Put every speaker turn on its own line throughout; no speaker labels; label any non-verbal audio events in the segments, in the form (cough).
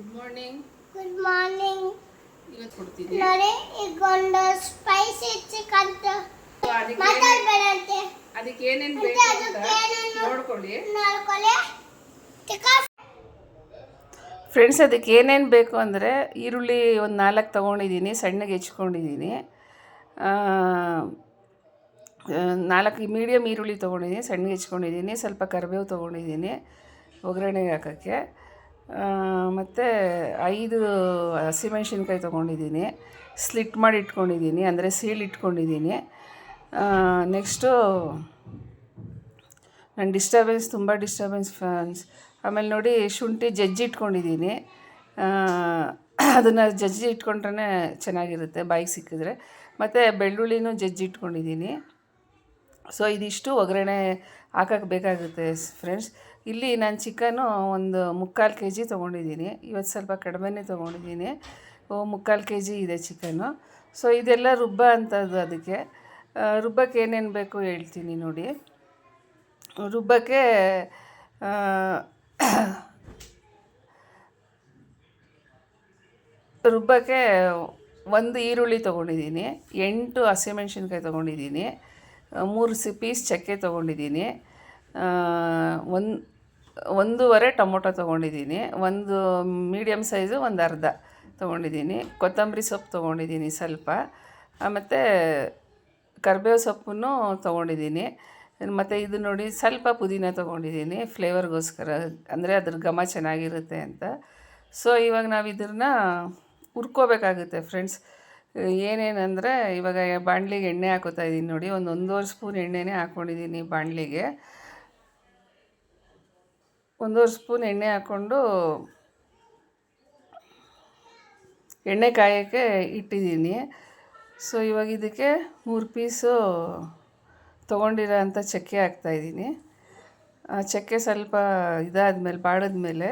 Good morning
good morning
ಇವತ್ತು ಕೊಡ್ತೀನಿ
ನೋಡಿ ಈಗ ಒಂದು ಸ್ಪೈಸಿ ಚಿಕನ್ ಮಾತಾಡ್ಬೇಡಂತೆ
ಅದಕ್ಕೆ ಏನೇನು ಬೇಕು ಅಂತ ನೋಡ್ಕೊಳ್ಳಿ.
ನೋಡ್ಕೊಳ್ಳಿ. ಚಿಕನ್
ಫ್ರೆಂಡ್ಸ್ ಅದಕ್ಕೆ ಏನೇನು ಬೇಕು ಅಂದರೆ ಈರುಳ್ಳಿ ಒಂದು ನಾಲ್ಕು ತೊಗೊಂಡಿದ್ದೀನಿ ಸಣ್ಣಗೆ ಹೆಚ್ಕೊಂಡಿದ್ದೀನಿ. ನಾಲ್ಕು ಮೀಡಿಯಮ್ ಈರುಳ್ಳಿ ತೊಗೊಂಡಿದ್ದೀನಿ ಸಣ್ಣಗೆ ಹೆಚ್ಕೊಂಡಿದ್ದೀನಿ ಸ್ವಲ್ಪ ಕರಿಬೇವು ತೊಗೊಂಡಿದ್ದೀನಿ ಒಗ್ಗರಣೆಗೆ ಹಾಕೋಕ್ಕೆ. ಮತ್ತು ಐದು ಹಸಿಮೆಣ್ಸಿನ್ಕಾಯಿ ತೊಗೊಂಡಿದ್ದೀನಿ. ಸ್ಲಿಟ್ ಮಾಡಿ ಇಟ್ಕೊಂಡಿದ್ದೀನಿ, ಅಂದರೆ ಸೀಲ್ ಇಟ್ಕೊಂಡಿದ್ದೀನಿ. ನೆಕ್ಸ್ಟು ನನ್ನ ಡಿಸ್ಟರ್ಬೆನ್ಸ್ ತುಂಬ ಡಿಸ್ಟರ್ಬೆನ್ಸ್ ಫ್ಯಾನ್ಸ್ ಆಮೇಲೆ ನೋಡಿ ಶುಂಠಿ ಜಜ್ಜಿ ಇಟ್ಕೊಂಡಿದ್ದೀನಿ. ಅದನ್ನು ಜಜ್ಜಿ ಇಟ್ಕೊಂಡ್ರೆ ಚೆನ್ನಾಗಿರುತ್ತೆ, ಬಾಯಿಗೆ ಸಿಕ್ಕಿದ್ರೆ. ಮತ್ತು ಬೆಳ್ಳುಳ್ಳಿನೂ ಜಜ್ಜಿ ಇಟ್ಕೊಂಡಿದ್ದೀನಿ. ಸೊ ಇದಿಷ್ಟು ಒಗ್ಗರಣೆ ಹಾಕಕ್ಕೆ ಬೇಕಾಗುತ್ತೆ ಫ್ರೆಂಡ್ಸ್ ಇಲ್ಲಿ ನಾನು ಚಿಕನು ಒಂದು ಮುಕ್ಕಾಲು ಕೆ ಜಿ ತೊಗೊಂಡಿದ್ದೀನಿ. ಇವತ್ತು ಸ್ವಲ್ಪ ಕಡಿಮೆನೇ ತೊಗೊಂಡಿದ್ದೀನಿ. ಓ, ಮುಕ್ಕಾಲು ಕೆ ಜಿ ಇದೆ ಚಿಕನು ಸೊ, ಇದೆಲ್ಲ ರುಬ್ಬ ಅಂಥದ್ದು ಅದಕ್ಕೆ. ರುಬ್ಬಕ್ಕೆ ಏನೇನು ಬೇಕು ಹೇಳ್ತೀನಿ ನೋಡಿ. ರುಬ್ಬಕ್ಕೆ ರುಬ್ಬಕ್ಕೆ ಒಂದು ಈರುಳ್ಳಿ ತೊಗೊಂಡಿದ್ದೀನಿ. ಎಂಟು ಹಸಿಮೆಣ್ಸಿನ್ಕಾಯಿ ತೊಗೊಂಡಿದ್ದೀನಿ. ಮೂರು ಸಿ, ಪೀಸ್ ಚಕ್ಕೆ ತೊಗೊಂಡಿದ್ದೀನಿ. ಒಂದು ಒಂದೂವರೆ ಟೊಮೊಟೊ ತೊಗೊಂಡಿದ್ದೀನಿ, ಒಂದು ಮೀಡಿಯಮ್ ಸೈಜು, ಒಂದು ಅರ್ಧ ತೊಗೊಂಡಿದ್ದೀನಿ. ಕೊತ್ತಂಬರಿ ಸೊಪ್ಪು ತೊಗೊಂಡಿದ್ದೀನಿ ಸ್ವಲ್ಪ. ಮತ್ತು ಕರಿಬೇವು ಸೊಪ್ಪನ್ನು ತೊಗೊಂಡಿದ್ದೀನಿ. ಮತ್ತು ಇದು ನೋಡಿ ಸ್ವಲ್ಪ ಪುದೀನ ತೊಗೊಂಡಿದ್ದೀನಿ ಫ್ಲೇವರ್ಗೋಸ್ಕರ, ಅಂದರೆ ಅದ್ರ ಘಮ ಚೆನ್ನಾಗಿರುತ್ತೆ ಅಂತ. ಸೊ, ಇವಾಗ ನಾವು ಇದನ್ನ ಹುರ್ಕೋಬೇಕಾಗುತ್ತೆ ಫ್ರೆಂಡ್ಸ್. ಏನೇನಂದರೆ, ಇವಾಗ ಬಾಣಲಿಗೆ ಎಣ್ಣೆ ಹಾಕೋತಾ ಇದ್ದೀನಿ ನೋಡಿ ಒಂದು ಒಂದೂವರೆ ಸ್ಪೂನ್ ಎಣ್ಣೆನೇ ಹಾಕ್ಕೊಂಡಿದ್ದೀನಿ ಬಾಣಲಿಗೆ. ಒಂದೂವರೆ ಸ್ಪೂನ್ ಎಣ್ಣೆ ಹಾಕ್ಕೊಂಡು ಎಣ್ಣೆ ಕಾಯೋಕ್ಕೆ ಇಟ್ಟಿದ್ದೀನಿ. ಸೊ ಇವಾಗ ಇದಕ್ಕೆ ಮೂರು ಪೀಸು ತೊಗೊಂಡಿರೋ ಅಂಥ ಚಕ್ಕೆ ಹಾಕ್ತಾಯಿದ್ದೀನಿ ಚಕ್ಕೆ ಸ್ವಲ್ಪ ಇದಾದಮೇಲೆ ಬಾಡಿದ್ಮೇಲೆ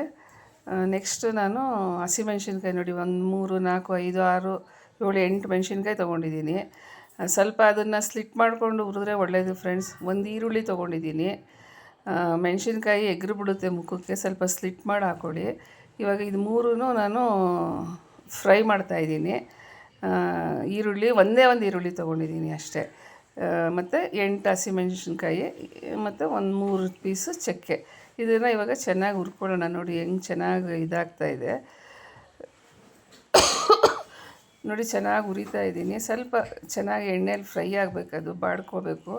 ನೆಕ್ಸ್ಟು ನಾನು ಹಸಿಮೆಣ್ಸಿನ್ಕಾಯಿ ನೋಡಿ, ಒಂದು ಮೂರು, ನಾಲ್ಕು, ಐದು, ಆರು, ಏಳು, ಎಂಟು ಮೆಣಸಿನ್ಕಾಯಿ ತೊಗೊಂಡಿದ್ದೀನಿ. ಸ್ವಲ್ಪ ಅದನ್ನು ಸ್ಲಿಟ್ ಮಾಡಿಕೊಂಡು ಹುರಿದ್ರೆ ಒಳ್ಳೆಯದು ಫ್ರೆಂಡ್ಸ್ ಒಂದು ಈರುಳ್ಳಿ ತೊಗೊಂಡಿದ್ದೀನಿ. ಮೆಣಸಿನ್ಕಾಯಿ ಎಗ್ರು ಬಿಡುತ್ತೆ ಮುಖಕ್ಕೆ ಸ್ವಲ್ಪ ಸ್ಲಿಟ್ ಮಾಡಿ ಹಾಕ್ಕೊಳ್ಳಿ. ಇವಾಗ ಇದು ಮೂರೂ ನಾನು ಫ್ರೈ ಮಾಡ್ತಾಯಿದ್ದೀನಿ ಈರುಳ್ಳಿ, ಒಂದೇ ಒಂದು ಈರುಳ್ಳಿ ತೊಗೊಂಡಿದ್ದೀನಿ ಅಷ್ಟೇ. ಮತ್ತು ಎಂಟು ಹಸಿಮೆಣಸಿನ್ಕಾಯಿ ಮತ್ತು ಒಂದು ಮೂರು ಪೀಸು ಚಕ್ಕೆ. ಇದನ್ನು ಇವಾಗ ಚೆನ್ನಾಗಿ ಹುರ್ಕೊಳ್ಳೋಣ ನೋಡಿ ಹೆಂಗೆ ಚೆನ್ನಾಗಿ ಇದಾಗ್ತಾ ಇದೆ. ನೋಡಿ ಚೆನ್ನಾಗಿ ಹುರಿತಾ ಇದ್ದೀನಿ. ಸ್ವಲ್ಪ ಚೆನ್ನಾಗಿ ಎಣ್ಣೆಲಿ ಫ್ರೈ ಆಗಬೇಕದು ಬಾಡ್ಕೋಬೇಕು.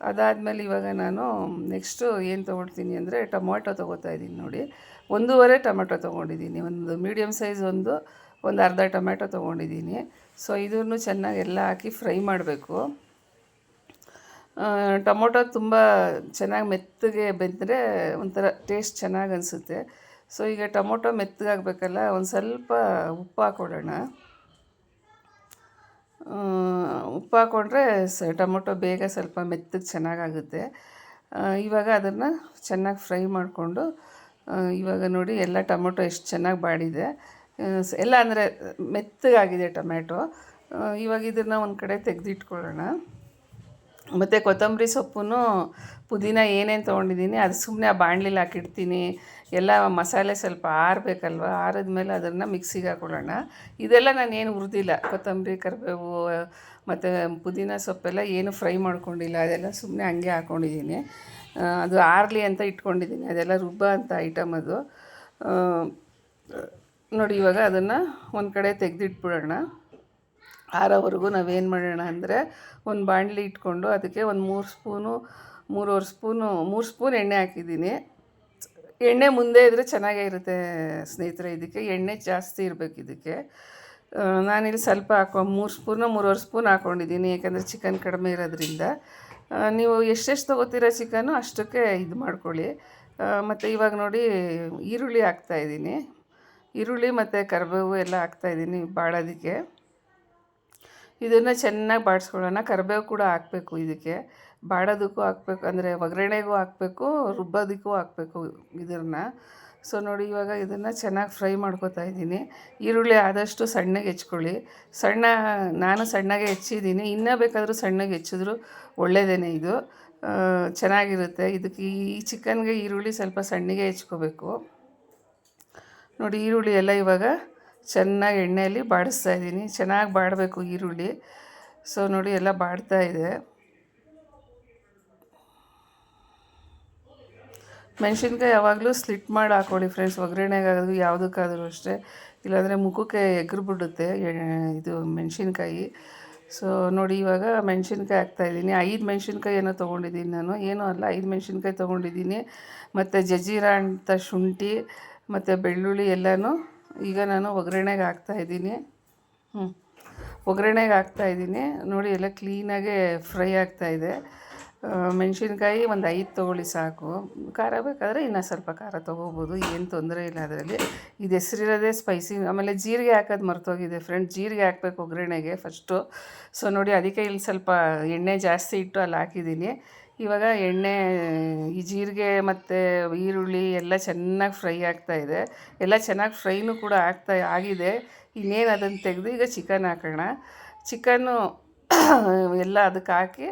ಅದಾದಮೇಲೆ ಇವಾಗ ನಾನು ನೆಕ್ಸ್ಟು ಏನು ತೊಗೊಳ್ತೀನಿ ಅಂದರೆ ಟೊಮೊಟೊ ತೊಗೋತಾ ಇದ್ದೀನಿ ನೋಡಿ. ಒಂದೂವರೆ ಟೊಮೆಟೊ ತೊಗೊಂಡಿದ್ದೀನಿ. ಒಂದು ಮೀಡಿಯಮ್ ಸೈಜ್ ಒಂದು ಒಂದು ಅರ್ಧ ಟೊಮೆಟೊ ತೊಗೊಂಡಿದ್ದೀನಿ. ಸೊ ಇದನ್ನು ಚೆನ್ನಾಗಿ ಎಲ್ಲ ಹಾಕಿ ಫ್ರೈ ಮಾಡಬೇಕು. ಟೊಮೊಟೊ ತುಂಬ ಚೆನ್ನಾಗಿ ಮೆತ್ತಗೆ ಬೆಂದರೆ ಒಂಥರ ಟೇಸ್ಟ್ ಚೆನ್ನಾಗಿ ಅನಿಸುತ್ತೆ. ಸೊ ಈಗ ಟೊಮೊಟೊ ಮೆತ್ತಗಾಗಬೇಕಲ್ಲ ಒಂದು ಸ್ವಲ್ಪ ಉಪ್ಪು ಹಾಕ್ಕೊಳ್ಳೋಣ ಆ, ಉಪ್ಪು ಹಾಕ್ಕೊಂಡ್ರೆ ಸ, ಟೊಮೊಟೊ ಬೇಗ ಸ್ವಲ್ಪ ಮೆತ್ತಗೆ ಚೆನ್ನಾಗಾಗುತ್ತೆ. ಇವಾಗ ಅದನ್ನು ಚೆನ್ನಾಗಿ ಫ್ರೈ ಮಾಡಿಕೊಂಡು ಇವಾಗ ನೋಡಿ ಎಲ್ಲ ಟೊಮೊಟೊ ಎಷ್ಟು ಚೆನ್ನಾಗಿ ಬಾಡಿದೆ. ಎಲ್ಲ ಅಂದರೆ ಮೆತ್ತಗಾಗಿದೆ ಟೊಮ್ಯಾಟೊ ಇವಾಗ ಇದನ್ನು ಒಂದು ಕಡೆ ತೆಗೆದಿಟ್ಕೊಳ್ಳೋಣ. ಮತ್ತು ಕೊತ್ತಂಬರಿ ಸೊಪ್ಪು ಪುದೀನ ಏನೇನು ತೊಗೊಂಡಿದ್ದೀನಿ, ಅದು ಸುಮ್ಮನೆ ಆ ಬಾಣಲಿಲಿ ಹಾಕಿಡ್ತೀನಿ. ಎಲ್ಲ ಮಸಾಲೆ ಸ್ವಲ್ಪ ಆರಬೇಕಲ್ವ, ಆರಿದ್ಮೇಲೆ ಅದನ್ನು ಮಿಕ್ಸಿಗೆ ಹಾಕೊಳ್ಳೋಣ. ಇದೆಲ್ಲ ನಾನು ಏನು ಹುರಿದಿಲ್ಲ. ಕೊತ್ತಂಬರಿ, ಕರಿಬೇವು, ಮತ್ತು ಪುದೀನ ಸೊಪ್ಪೆಲ್ಲ ಏನು ಫ್ರೈ ಮಾಡ್ಕೊಂಡಿಲ್ಲ, ಅದೆಲ್ಲ ಸುಮ್ಮನೆ ಹಂಗೆ ಹಾಕ್ಕೊಂಡಿದ್ದೀನಿ ಅದು ಆರಲಿ ಅಂತ ಇಟ್ಕೊಂಡಿದ್ದೀನಿ, ಅದೆಲ್ಲ ರುಬ್ಬ ಅಂತ ಐಟಮ್ ಅದು. ನೋಡಿ ಇವಾಗ ಅದನ್ನು ಒಂದು ಕಡೆ ತೆಗೆದಿಟ್ಬಿಡೋಣ. ಆರೋವರೆಗೂ ನಾವೇನು ಮಾಡೋಣ ಅಂದರೆ ಒಂದು ಬಾಣಲಿ ಇಟ್ಕೊಂಡು ಅದಕ್ಕೆ ಒಂದು ಮೂರು ಸ್ಪೂನು, ಮೂರುವರೆ ಸ್ಪೂನು, ಮೂರು ಸ್ಪೂನ್ ಎಣ್ಣೆ ಹಾಕಿದ್ದೀನಿ. ಎಣ್ಣೆ ಮುಂದೆ ಇದ್ದರೆ ಚೆನ್ನಾಗೇ ಇರುತ್ತೆ ಸ್ನೇಹಿತರೆ, ಇದಕ್ಕೆ ಎಣ್ಣೆ ಜಾಸ್ತಿ ಇರಬೇಕು ಇದಕ್ಕೆ. ನಾನಿಲ್ಲಿ ಸ್ವಲ್ಪ ಹಾಕೊ, ಮೂರು ಸ್ಪೂನು, ಮೂರುವರೆ ಸ್ಪೂನ್ ಹಾಕ್ಕೊಂಡಿದ್ದೀನಿ ಯಾಕಂದರೆ ಚಿಕನ್ ಕಡಿಮೆ ಇರೋದ್ರಿಂದ. ನೀವು ಎಷ್ಟೆಷ್ಟು ತೊಗೋತೀರಾ ಚಿಕನ್ನು ಅಷ್ಟಕ್ಕೆ ಇದು ಮಾಡ್ಕೊಳ್ಳಿ. ಮತ್ತು ಇವಾಗ ನೋಡಿ ಈರುಳ್ಳಿ ಹಾಕ್ತಾಯಿದ್ದೀನಿ ಈರುಳ್ಳಿ ಮತ್ತು ಕರಿಬೇವು ಎಲ್ಲ ಹಾಕ್ತಾಯಿದ್ದೀನಿ ಬಾಳೋದಕ್ಕೆ. ಇದನ್ನು ಚೆನ್ನಾಗಿ ಬಾಡಿಸ್ಕೊಳ್ಳೋಣ. ಕರಿಬೇವು ಕೂಡ ಹಾಕಬೇಕು ಇದಕ್ಕೆ. ಬಾಡೋದಕ್ಕೂ ಹಾಕ್ಬೇಕು, ಅಂದರೆ ಒಗ್ಗರಣೆಗೂ ಹಾಕಬೇಕು, ರುಬ್ಬೋದಕ್ಕೂ ಹಾಕಬೇಕು ಇದನ್ನು. ಸೊ ನೋಡಿ, ಇವಾಗ ಇದನ್ನು ಚೆನ್ನಾಗಿ ಫ್ರೈ ಮಾಡ್ಕೊತಾ ಇದ್ದೀನಿ. ಈರುಳ್ಳಿ ಆದಷ್ಟು ಸಣ್ಣಗೆ ಹೆಚ್ಕೊಳ್ಳಿ. ಸಣ್ಣ, ನಾನು ಸಣ್ಣಗೆ ಹೆಚ್ಚಿದ್ದೀನಿ. ಇನ್ನೂ ಬೇಕಾದರೂ ಸಣ್ಣಗೆ ಹೆಚ್ಚಿದ್ರು ಒಳ್ಳೆಯದೇ ಇದು. ಚೆನ್ನಾಗಿರುತ್ತೆ. ಇದಕ್ಕೆ ಈ ಚಿಕನ್ಗೆ ಈರುಳ್ಳಿ ಸ್ವಲ್ಪ ಸಣ್ಣಗೆ ಹೆಚ್ಕೋಬೇಕು. ನೋಡಿ, ಈರುಳ್ಳಿ ಎಲ್ಲ ಇವಾಗ ಚೆನ್ನಾಗಿ ಎಣ್ಣೆಯಲ್ಲಿ ಬಾಡಿಸ್ತಾ ಇದ್ದೀನಿ. ಚೆನ್ನಾಗಿ ಬಾಡಬೇಕು ಈರುಳ್ಳಿ. ಸೊ ನೋಡಿ, ಎಲ್ಲ ಬಾಡ್ತಾ ಇದೆ. ಮೆಣಸಿನ್ಕಾಯಿ ಯಾವಾಗಲೂ ಸ್ಲಿಟ್ ಮಾಡಿ ಹಾಕೊಳ್ಳಿ ಫ್ರೆಂಡ್ಸ್. ಒಗ್ಗರಣೆಗಾದ್ರು, ಯಾವುದಕ್ಕಾದರೂ ಅಷ್ಟೇ. ಇಲ್ಲಾಂದರೆ ಮುಖಕ್ಕೆ ಎಗ್ರು ಬಿಡುತ್ತೆ ಇದು ಮೆಣಸಿನ್ಕಾಯಿ. ಸೊ ನೋಡಿ, ಇವಾಗ ಮೆಣಸಿನ್ಕಾಯಿ ಹಾಕ್ತಾಯಿದ್ದೀನಿ ಐದು ಮೆಣಸಿನ್ಕಾಯಿ ಏನೋ ತೊಗೊಂಡಿದ್ದೀನಿ ನಾನು. ಏನೂ ಅಲ್ಲ, ಐದು ಮೆಣಸಿನ್ಕಾಯಿ ತೊಗೊಂಡಿದ್ದೀನಿ. ಮತ್ತು ಜಜೀರಾ ಅಂತ ಶುಂಠಿ, ಮತ್ತು ಬೆಳ್ಳುಳ್ಳಿ ಎಲ್ಲನೂ ಈಗ ನಾನು ಒಗ್ಗರಣೆಗೆ ಹಾಕ್ತಾಯಿದ್ದೀನಿ ಹ್ಞೂ ಒಗ್ಗರಣೆಗೆ ಹಾಕ್ತಾಯಿದ್ದೀನಿ ನೋಡಿ, ಎಲ್ಲ ಕ್ಲೀನಾಗೆ ಫ್ರೈ ಆಗ್ತಾಯಿದೆ ಮೆಣಸಿನ್ಕಾಯಿ ಒಂದು ಐದು ತೊಗೊಳ್ಳಿ ಸಾಕು. ಖಾರ ಬೇಕಾದರೆ ಇನ್ನೂ ಸ್ವಲ್ಪ ಖಾರ ತೊಗೋಬೋದು, ಏನು ತೊಂದರೆ ಇಲ್ಲ ಅದರಲ್ಲಿ. ಇದು ಹೆಸರಿರೋದೇ ಸ್ಪೈಸಿ ಆಮೇಲೆ ಜೀರಿಗೆ ಹಾಕೋದು ಮರ್ತೋಗಿದೆ ಫ್ರೆಂಡ್ ಜೀರಿಗೆ ಹಾಕ್ಬೇಕು ಒಗ್ಗರಣೆಗೆ ಫಸ್ಟು ಸೊ ನೋಡಿ, ಅದಕ್ಕೆ ಇಲ್ಲಿ ಸ್ವಲ್ಪ ಎಣ್ಣೆ ಜಾಸ್ತಿ ಇಟ್ಟು ಅಲ್ಲಿ ಹಾಕಿದ್ದೀನಿ. ಇವಾಗ ಎಣ್ಣೆ, ಈ ಜೀರಿಗೆ ಮತ್ತು ಈರುಳ್ಳಿ ಎಲ್ಲ ಚೆನ್ನಾಗಿ ಫ್ರೈ ಆಗ್ತಾ ಇದೆ. ಎಲ್ಲ ಚೆನ್ನಾಗಿ ಫ್ರೈನೂ ಕೂಡ ಆಗ್ತಾ, ಆಗಿದೆ. ಇನ್ನೇನು ಅದನ್ನು ತೆಗೆದು ಈಗ ಚಿಕನ್ ಹಾಕೋಣ. ಚಿಕನ್ನು (coughs) ಎಲ್ಲ ಅದಕ್ಕೆ ಹಾಕಿ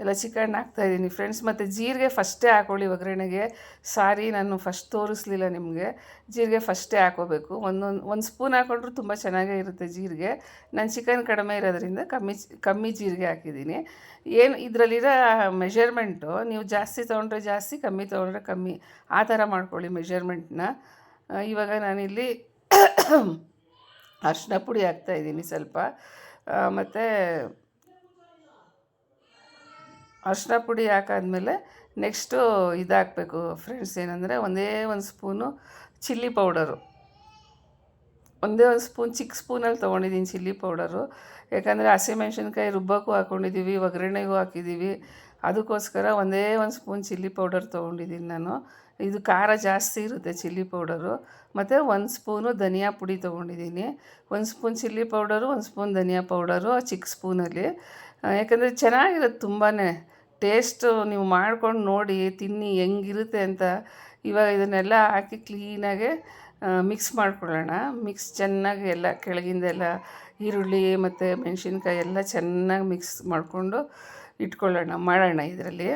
ಎಲ್ಲ ಚಿಕನ್ ಹಾಕ್ತಾಯಿದ್ದೀನಿ ಫ್ರೆಂಡ್ಸ್ ಮತ್ತು ಜೀರಿಗೆ ಫಸ್ಟೇ ಹಾಕೊಳ್ಳಿ ಒಗ್ಗರಣೆಗೆ. ಸಾರಿ, ನಾನು ಫಸ್ಟ್ ತೋರಿಸ್ಲಿಲ್ಲ ನಿಮಗೆ. ಜೀರಿಗೆ ಫಸ್ಟೇ ಹಾಕೋಬೇಕು. ಒಂದೊಂದು ಒಂದು ಸ್ಪೂನ್ ಹಾಕೊಂಡ್ರೂ ತುಂಬ ಚೆನ್ನಾಗೇ ಇರುತ್ತೆ ಜೀರಿಗೆ. ನಾನು ಚಿಕನ್ ಕಡಿಮೆ ಇರೋದ್ರಿಂದ ಕಮ್ಮಿ ಕಮ್ಮಿ ಜೀರಿಗೆ ಹಾಕಿದ್ದೀನಿ. ಏನು ಇದರಲ್ಲಿರೋ ಮೆಷರ್ಮೆಂಟು ನೀವು ಜಾಸ್ತಿ ತೊಗೊಂಡ್ರೆ ಜಾಸ್ತಿ, ಕಮ್ಮಿ ತೊಗೊಂಡ್ರೆ ಕಮ್ಮಿ. ಆ ಥರ ಮಾಡ್ಕೊಳ್ಳಿ ಮೆಷರ್ಮೆಂಟ್ನ ಇವಾಗ ನಾನಿಲ್ಲಿ ಅರಿಶಿನ ಪುಡಿ ಹಾಕ್ತಾಯಿದ್ದೀನಿ ಸ್ವಲ್ಪ. ಮತ್ತು ಅರಿಶಿನ ಪುಡಿ ಹಾಕಾದ್ಮೇಲೆ ನೆಕ್ಸ್ಟು ಇದಾಕಬೇಕು ಫ್ರೆಂಡ್ಸ್, ಏನಂದರೆ ಒಂದೇ ಒಂದು ಸ್ಪೂನು ಚಿಲ್ಲಿ ಪೌಡರು. ಒಂದೇ ಒಂದು ಸ್ಪೂನ್, ಚಿಕ್ಕ ಸ್ಪೂನಲ್ಲಿ ತೊಗೊಂಡಿದ್ದೀನಿ ಚಿಲ್ಲಿ ಪೌಡರು. ಯಾಕಂದರೆ ಹಸಿಮೆಣ್ಸಿನ್ಕಾಯಿ ರುಬ್ಬಕ್ಕೂ ಹಾಕ್ಕೊಂಡಿದ್ದೀವಿ ಒಗ್ಗರಣೆಗೂ ಹಾಕಿದ್ದೀವಿ. ಅದಕ್ಕೋಸ್ಕರ ಒಂದೇ ಒಂದು ಸ್ಪೂನ್ ಚಿಲ್ಲಿ ಪೌಡರ್ ತೊಗೊಂಡಿದ್ದೀನಿ ನಾನು. ಇದು ಖಾರ ಜಾಸ್ತಿ ಇರುತ್ತೆ ಚಿಲ್ಲಿ ಪೌಡರು. ಮತ್ತು ಒಂದು ಸ್ಪೂನು ಧನಿಯಾ ಪುಡಿ ತೊಗೊಂಡಿದ್ದೀನಿ. ಒಂದು ಸ್ಪೂನ್ ಚಿಲ್ಲಿ ಪೌಡರು, ಒಂದು ಸ್ಪೂನ್ ಧನಿಯಾ ಪೌಡರು, ಚಿಕ್ಕ ಸ್ಪೂನಲ್ಲಿ. ಯಾಕಂದರೆ ಚೆನ್ನಾಗಿರುತ್ತೆ ತುಂಬಾ ಟೇಸ್ಟು ನೀವು ಮಾಡ್ಕೊಂಡು ನೋಡಿ, ತಿನ್ನಿ, ಹೆಂಗಿರುತ್ತೆ ಅಂತ ಇವಾಗ ಇದನ್ನೆಲ್ಲ ಹಾಕಿ ಕ್ಲೀನಾಗೆ ಮಿಕ್ಸ್ ಮಾಡ್ಕೊಳ್ಳೋಣ. ಮಿಕ್ಸ್ ಚೆನ್ನಾಗಿ ಎಲ್ಲ ಕೆಳಗಿಂದೆಲ್ಲ ಈರುಳ್ಳಿ ಮತ್ತು ಮೆಣಸಿನ್ಕಾಯಿ ಎಲ್ಲ ಚೆನ್ನಾಗಿ ಮಿಕ್ಸ್ ಮಾಡಿಕೊಂಡು ಇಟ್ಕೊಳ್ಳೋಣ. ಮಾಡೋಣ ಇದರಲ್ಲಿ.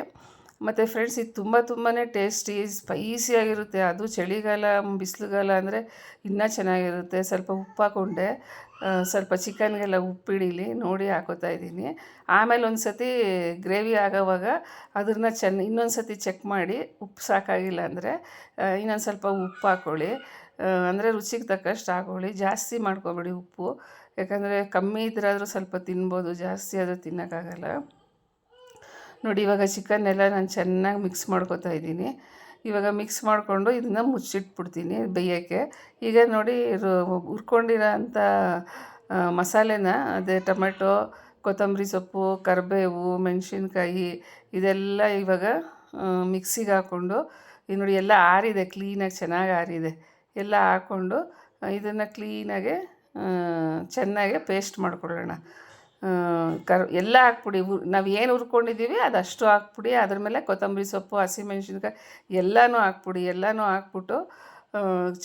ಮತ್ತು ಫ್ರೆಂಡ್ಸ್ ಇದು ತುಂಬ ತುಂಬಾ ಟೇಸ್ಟಿ ಸ್ಪೈಸಿಯಾಗಿರುತ್ತೆ ಅದು ಚಳಿಗಾಲ, ಬಿಸಿಲುಗಾಲ ಅಂದರೆ ಇನ್ನೂ ಚೆನ್ನಾಗಿರುತ್ತೆ. ಸ್ವಲ್ಪ ಉಪ್ಪು ಹಾಕೊಂಡೆ ಸ್ವಲ್ಪ ಚಿಕನ್ಗೆಲ್ಲ ಉಪ್ಪಿಡೀಲಿ ನೋಡಿ ಹಾಕೋತಾ ಇದ್ದೀನಿ. ಆಮೇಲೆ ಒಂದು ಸತಿ ಗ್ರೇವಿ ಆಗೋವಾಗ ಅದನ್ನು ಚೆನ್ನ ಇನ್ನೊಂದು ಸತಿ ಚೆಕ್ ಮಾಡಿ, ಉಪ್ಪು ಸಾಕಾಗಿಲ್ಲ ಅಂದರೆ ಇನ್ನೊಂದು ಸ್ವಲ್ಪ ಉಪ್ಪು ಹಾಕ್ಕೊಳ್ಳಿ ಅಂದರೆ ರುಚಿಗೆ ತಕ್ಕಷ್ಟು ಹಾಕೊಳ್ಳಿ. ಜಾಸ್ತಿ ಮಾಡ್ಕೊಬೇಡಿ ಉಪ್ಪು. ಯಾಕಂದರೆ ಕಮ್ಮಿ ಇದ್ರಾದರೂ ಸ್ವಲ್ಪ ತಿನ್ಬೋದು, ಜಾಸ್ತಿ ಆದರೂ ತಿನ್ನೋಕ್ಕಾಗಲ್ಲ. ನೋಡಿ, ಇವಾಗ ಚಿಕನ್ ಎಲ್ಲ ನಾನು ಚೆನ್ನಾಗಿ ಮಿಕ್ಸ್ ಮಾಡ್ಕೋತಾ ಇದ್ದೀನಿ. ಇವಾಗ ಮಿಕ್ಸ್ ಮಾಡಿಕೊಂಡು ಇದನ್ನು ಮುಚ್ಚಿಟ್ಬಿಡ್ತೀನಿ ಬೇಯೋಕ್ಕೆ. ಈಗ ನೋಡಿ ಹುರ್ಕೊಂಡಿರೋ ಅಂಥ ಮಸಾಲೆನ, ಅದೇ ಟೊಮೆಟೊ, ಕೊತ್ತಂಬರಿ ಸೊಪ್ಪು, ಕರಿಬೇವು, ಮೆಣಸಿನ್ಕಾಯಿ, ಇದೆಲ್ಲ ಇವಾಗ ಮಿಕ್ಸಿಗೆ ಹಾಕ್ಕೊಂಡು ಇದು ನೋಡಿ ಎಲ್ಲ ಆರಿದೆ ಕ್ಲೀನಾಗಿ ಚೆನ್ನಾಗಿ ಆರಿದೆ. ಎಲ್ಲ ಹಾಕ್ಕೊಂಡು ಇದನ್ನು ಕ್ಲೀನಾಗೆ ಚೆನ್ನಾಗೆ ಪೇಸ್ಟ್ ಮಾಡ್ಕೊಳ್ಳೋಣ. ಕರ್, ಎಲ್ಲ ಹಾಕ್ಬಿಡಿ. ನಾವು ಏನು ಹುರ್ಕೊಂಡಿದ್ದೀವಿ ಅದಷ್ಟು ಹಾಕ್ಬಿಡಿ. ಅದ್ರ ಮೇಲೆ ಕೊತ್ತಂಬರಿ ಸೊಪ್ಪು ಹಸಿಮೆಣ್ಸಿನ್ಕಾಯಿ ಎಲ್ಲನೂ ಹಾಕ್ಬಿಡಿ. ಎಲ್ಲನೂ ಹಾಕ್ಬಿಟ್ಟು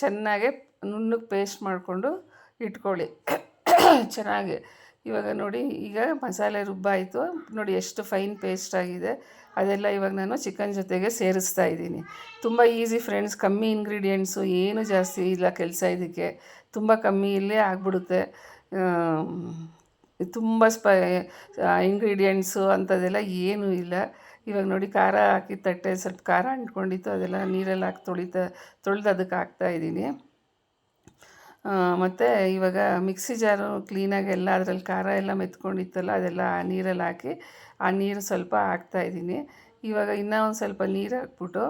ಚೆನ್ನಾಗೆ ನುಣ್ಣಗೆ ಪೇಸ್ಟ್ ಮಾಡಿಕೊಂಡು ಇಟ್ಕೊಳ್ಳಿ. (coughs) ಚೆನ್ನಾಗಿ. ಇವಾಗ ನೋಡಿ, ಈಗ ಮಸಾಲೆ ರುಬ್ಬಾಯಿತು ನೋಡಿ ಎಷ್ಟು ಫೈನ್ ಪೇಸ್ಟ್ ಆಗಿದೆ. ಅದೆಲ್ಲ ಇವಾಗ ನಾನು ಚಿಕನ್ ಜೊತೆಗೆ ಸೇರಿಸ್ತಾ ಇದ್ದೀನಿ. ತುಂಬ ಈಸಿ ಫ್ರೆಂಡ್ಸ್ ಕಮ್ಮಿ ಇಂಗ್ರೀಡಿಯೆಂಟ್ಸು ಏನು ಜಾಸ್ತಿ ಇಲ್ಲ ಕೆಲಸ ಇದಕ್ಕೆ. ತುಂಬ ಕಮ್ಮಿಯಲ್ಲೇ ಆಗಿಬಿಡುತ್ತೆ. ತುಂಬ ಸ್ಪ ಇಂಗ್ರೀಡಿಯೆಂಟ್ಸು ಅಂಥದ್ದೆಲ್ಲ ಏನೂ ಇಲ್ಲ. ಇವಾಗ ನೋಡಿ ಖಾರ ಹಾಕಿ ತಟ್ಟೆ ಸ್ವಲ್ಪ ಖಾರ ಅಂಟ್ಕೊಂಡಿತ್ತು, ಅದೆಲ್ಲ ನೀರಲ್ಲಿ ಹಾಕಿ ತೊಳಿತ, ತೊಳೆದು ಅದಕ್ಕೆ ಹಾಕ್ತಾಯಿದ್ದೀನಿ ಮತ್ತು ಇವಾಗ ಮಿಕ್ಸಿ ಜಾರು ಕ್ಲೀನಾಗಿ ಎಲ್ಲ ಅದರಲ್ಲಿ ಖಾರ ಎಲ್ಲ ಮೆತ್ಕೊಂಡಿತ್ತಲ್ಲ, ಅದೆಲ್ಲ ನೀರಲ್ಲಿ ಹಾಕಿ, ಆ ನೀರು ಸ್ವಲ್ಪ ಹಾಕ್ತಾಯಿದ್ದೀನಿ ಇವಾಗ ಇನ್ನೂ ಒಂದು ಸ್ವಲ್ಪ ನೀರು ಹಾಕ್ಬಿಟ್ಟು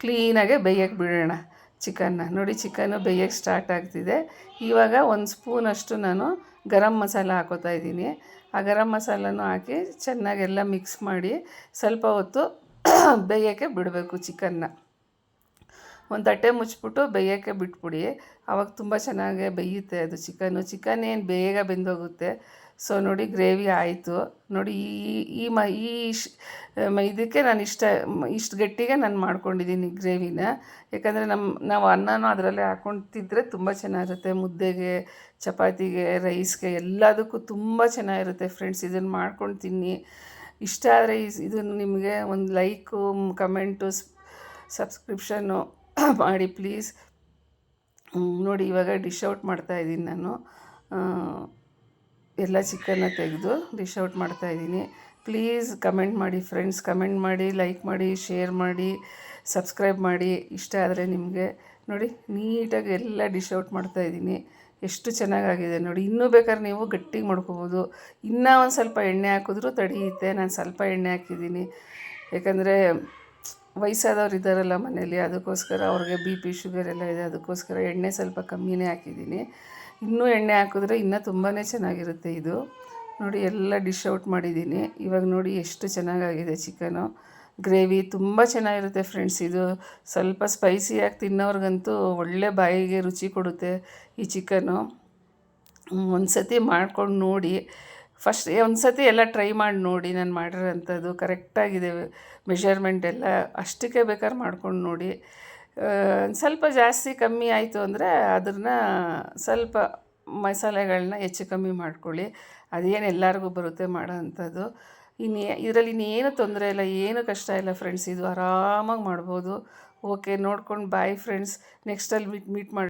ಕ್ಲೀನಾಗೆ ಬೇಯಕ್ಕೆ ಬಿಡೋಣ. ಚಿಕನ್ನ. ನೋಡಿ, ಚಿಕನ್ನು ಬೇಯಕ್ಕೆ ಸ್ಟಾರ್ಟ್ ಆಗ್ತಿದೆ. ಇವಾಗ ಒಂದು ಸ್ಪೂನಷ್ಟು ನಾನು ಗರಂ ಮಸಾಲ ಹಾಕೋತಾ ಇದ್ದೀನಿ. ಆ ಗರಂ ಮಸಾಲನೂ ಹಾಕಿ ಚೆನ್ನಾಗೆಲ್ಲ ಮಿಕ್ಸ್ ಮಾಡಿ ಸ್ವಲ್ಪ ಹೊತ್ತು (coughs) ಬೇಯೋಕ್ಕೆ ಬಿಡಬೇಕು ಚಿಕನ್ನ. ಒಂದು ತಟ್ಟೆ ಮುಚ್ಚಿಬಿಟ್ಟು ಬೇಯೋಕ್ಕೆ ಬಿಟ್ಬಿಡಿ. ಆವಾಗ ತುಂಬ ಚೆನ್ನಾಗಿ ಬೇಯುತ್ತೆ ಅದು ಚಿಕನ್ನು. ಚಿಕನ್ ಏನು ಬೇಗ ಬೆಂದೋಗುತ್ತೆ ಸೊ ನೋಡಿ ಗ್ರೇವಿ ಆಯಿತು. ನೋಡಿ ಈ ಈ ಮ, ಈ ಇದಕ್ಕೆ ನಾನು ಇಷ್ಟ, ಇಷ್ಟು ಗಟ್ಟಿಗೆ ನಾನು ಮಾಡ್ಕೊಂಡಿದ್ದೀನಿ ಗ್ರೇವಿನ. ಯಾಕಂದರೆ ನಮ್ಮ ನಾವು ಅನ್ನನೂ ಅದರಲ್ಲೇ ಹಾಕೊಂಡು ತಿಂದರೆ ತುಂಬ ಚೆನ್ನಾಗಿರುತ್ತೆ. ಮುದ್ದೆಗೆ, ಚಪಾತಿಗೆ, ರೈಸ್ಗೆ ಎಲ್ಲದಕ್ಕೂ ತುಂಬ ಚೆನ್ನಾಗಿರುತ್ತೆ ಫ್ರೆಂಡ್ಸ್. ಇದನ್ನು ಮಾಡ್ಕೊಂಡು ತಿನ್ನಿ. ಇಷ್ಟ ಆದರೆ ಇದನ್ನು ನಿಮಗೆ ಒಂದು ಲೈಕು, ಕಮೆಂಟು ಸಬ್ಸ್ಕ್ರಿಪ್ಷನ್ನು (coughs) ಮಾಡಿ ಪ್ಲೀಸ್. ನೋಡಿ ಇವಾಗ ಡಿಶ್ ಔಟ್ ಮಾಡ್ತಾಯಿದ್ದೀನಿ ನಾನು. ಎಲ್ಲ ಚಿಕನ್ನ ತೆಗೆದು ಡಿಶ್ ಔಟ್ ಮಾಡ್ತಾಯಿದ್ದೀನಿ ಪ್ಲೀಸ್ ಕಮೆಂಟ್ ಮಾಡಿ ಫ್ರೆಂಡ್ಸ್ ಕಮೆಂಟ್ ಮಾಡಿ ಲೈಕ್ ಮಾಡಿ ಶೇರ್ ಮಾಡಿ ಸಬ್ಸ್ಕ್ರೈಬ್ ಮಾಡಿ. ಇಷ್ಟ ಆದರೆ ನಿಮಗೆ. ನೋಡಿ, ನೀಟಾಗಿ ಎಲ್ಲ ಡಿಶ್ ಔಟ್ ಮಾಡ್ತಾಯಿದ್ದೀನಿ ಎಷ್ಟು ಚೆನ್ನಾಗಾಗಿದೆ ನೋಡಿ. ಇನ್ನೂ ಬೇಕಾದ್ರೆ ನೀವು ಗಟ್ಟಿಗೆ ಮಾಡ್ಕೋಬೋದು. ಇನ್ನೂ ಒಂದು ಸ್ವಲ್ಪ ಎಣ್ಣೆ ಹಾಕಿದ್ರೂ ತಡೆಯುತ್ತೆ ನಾನು ಸ್ವಲ್ಪ ಎಣ್ಣೆ ಹಾಕಿದ್ದೀನಿ. ಯಾಕಂದರೆ ವಯಸ್ಸಾದವ್ರು ಇದ್ದಾರಲ್ಲ ಮನೇಲಿ, ಅದಕ್ಕೋಸ್ಕರ ಅವ್ರಿಗೆ ಬಿ ಪಿ ಶುಗರ್ ಎಲ್ಲ ಇದೆ, ಅದಕ್ಕೋಸ್ಕರ ಎಣ್ಣೆ ಸ್ವಲ್ಪ ಕಮ್ಮಿನೇ ಹಾಕಿದ್ದೀನಿ. ಇನ್ನೂ ಎಣ್ಣೆ ಹಾಕಿದ್ರೆ ಇನ್ನೂ ತುಂಬಾ ಚೆನ್ನಾಗಿರುತ್ತೆ ಇದು. ನೋಡಿ, ಎಲ್ಲ ಡಿಶ್ ಔಟ್ ಮಾಡಿದ್ದೀನಿ. ಇವಾಗ ನೋಡಿ ಎಷ್ಟು ಚೆನ್ನಾಗಾಗಿದೆ ಚಿಕನು ಗ್ರೇವಿ ತುಂಬ ಚೆನ್ನಾಗಿರುತ್ತೆ ಫ್ರೆಂಡ್ಸ್ ಇದು ಸ್ವಲ್ಪ ಸ್ಪೈಸಿಯಾಗಿ ತಿನ್ನೋರ್ಗಂತೂ ಒಳ್ಳೆ ಬಾಯಿಗೆ ರುಚಿ ಕೊಡುತ್ತೆ ಈ ಚಿಕನು ಒಂದು ಸತಿ ಮಾಡ್ಕೊಂಡು ನೋಡಿ. ಫಸ್ಟ್ ಒಂದು ಸತಿ ಎಲ್ಲ ಟ್ರೈ ಮಾಡಿ ನೋಡಿ ನಾನು ಮಾಡಿರೋಂಥದ್ದು. ಕರೆಕ್ಟಾಗಿದೆ ಮೆಷರ್ಮೆಂಟ್ ಎಲ್ಲ. ಅಷ್ಟಕ್ಕೆ ಬೇಕಾದ್ರೆ ಮಾಡ್ಕೊಂಡು ನೋಡಿ. ಸ್ವಲ್ಪ ಜಾಸ್ತಿ ಕಮ್ಮಿ ಆಯಿತು ಅಂದರೆ ಅದನ್ನು ಸ್ವಲ್ಪ ಮಸಾಲೆಗಳನ್ನ ಹೆಚ್ಚು ಕಮ್ಮಿ ಮಾಡ್ಕೊಳ್ಳಿ. ಅದೇನು ಎಲ್ಲರಿಗೂ ಬರುತ್ತೆ ಮಾಡೋ ಅಂಥದ್ದು ಇನ್ನು ಇದರಲ್ಲಿ ಇನ್ನೇನು ತೊಂದರೆ ಇಲ್ಲ, ಏನು ಕಷ್ಟ ಇಲ್ಲ ಫ್ರೆಂಡ್ಸ್ ಇದು ಆರಾಮಾಗಿ ಮಾಡ್ಬೋದು. ಓಕೆ ನೋಡ್ಕೊಂಡು ಬಾಯ್ ಫ್ರೆಂಡ್ಸ್ ನೆಕ್ಸ್ಟಲ್ಲಿ ಮೀಟ್ ಮೀಟ್ ಮಾಡಿ